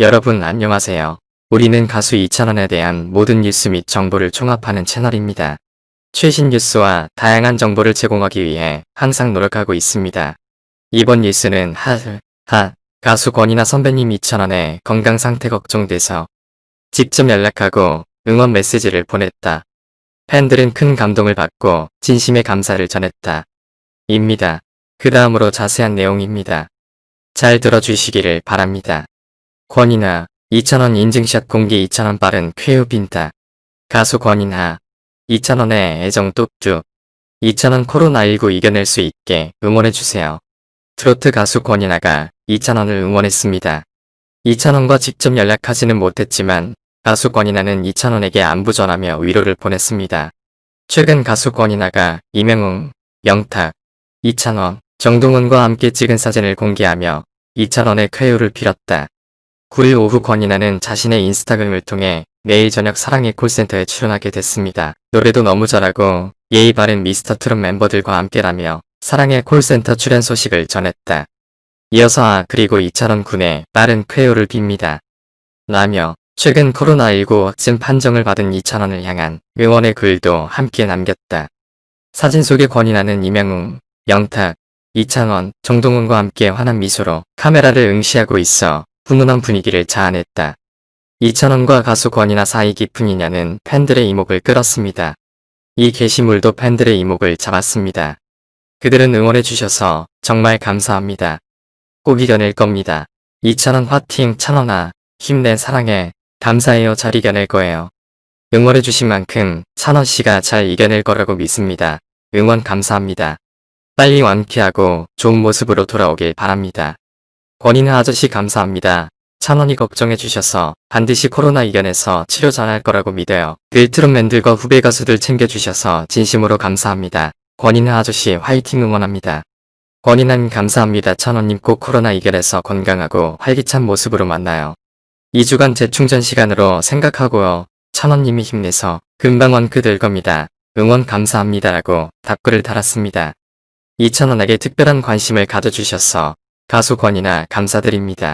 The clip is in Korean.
여러분 안녕하세요. 우리는 가수 이찬원에 대한 모든 뉴스 및 정보를 총합하는 채널입니다. 최신 뉴스와 다양한 정보를 제공하기 위해 항상 노력하고 있습니다. 이번 뉴스는 하, 하, 가수 권이나 선배님 이찬원의 건강 상태 걱정돼서 직접 연락하고 응원 메시지를 보냈다. 팬들은 큰 감동을 받고 진심의 감사를 전했다. 입니다. 그 다음으로 자세한 내용입니다. 잘 들어주시기를 바랍니다. 권이나 2,000원 인증샷 공개 2,000원 빠른 쾌유 빈다. 가수 권이나 2,000원의 애정 뚝뚝 2,000원 코로나19 이겨낼 수 있게 응원해주세요. 트로트 가수 권이나가 2,000원을 응원했습니다. 2,000원과 직접 연락하지는 못했지만 가수 권이나는 2,000원에게 안부 전하며 위로를 보냈습니다. 최근 가수 권이나가 이명웅, 영탁, 2,000원, 정동원과 함께 찍은 사진을 공개하며 2,000원의 쾌유를 빌었다. 9일 오후 권이나는 자신의 인스타그램을 통해 내일 저녁 사랑의 콜센터에 출연하게 됐습니다. 노래도 너무 잘하고 예의 바른 미스터 트롯 멤버들과 함께라며 사랑의 콜센터 출연 소식을 전했다. 이어서 아 그리고 2,000원 군의 빠른 쾌유를 빕니다. 라며 최근 코로나19 확진 판정을 받은 2,000원을 향한 응원의 글도 함께 남겼다. 사진 속의 권이나는 이명웅, 영탁, 이창원, 정동훈과 함께 환한 미소로 카메라를 응시하고 있어 훈훈한 분위기를 자아냈다. 이찬원과 가수 권이나 사이 깊은 인연은 팬들의 이목을 끌었습니다. 이 게시물도 팬들의 이목을 잡았습니다. 그들은 응원해주셔서 정말 감사합니다. 꼭 이겨낼 겁니다. 이찬원 화팅 찬원아 힘내 사랑해 감사해요 잘 이겨낼 거예요. 응원해주신 만큼 찬원 씨가 잘 이겨낼 거라고 믿습니다. 응원 감사합니다. 빨리 완쾌하고 좋은 모습으로 돌아오길 바랍니다. 권인아 아저씨 감사합니다. 찬원이 걱정해 주셔서 반드시 코로나 이겨내서 치료 잘할 거라고 믿어요. 빌트롯맨들과 후배 가수들 챙겨주셔서 진심으로 감사합니다. 권인아 아저씨 화이팅 응원합니다. 권인아님 감사합니다. 찬원님 꼭 코로나 이겨내서 건강하고 활기찬 모습으로 만나요. 2주간 재충전 시간으로 생각하고요. 찬원님이 힘내서 금방 원크 될 겁니다. 응원 감사합니다라고 답글을 달았습니다. 이찬원에게 특별한 관심을 가져주셔서 가수 권이나 감사드립니다.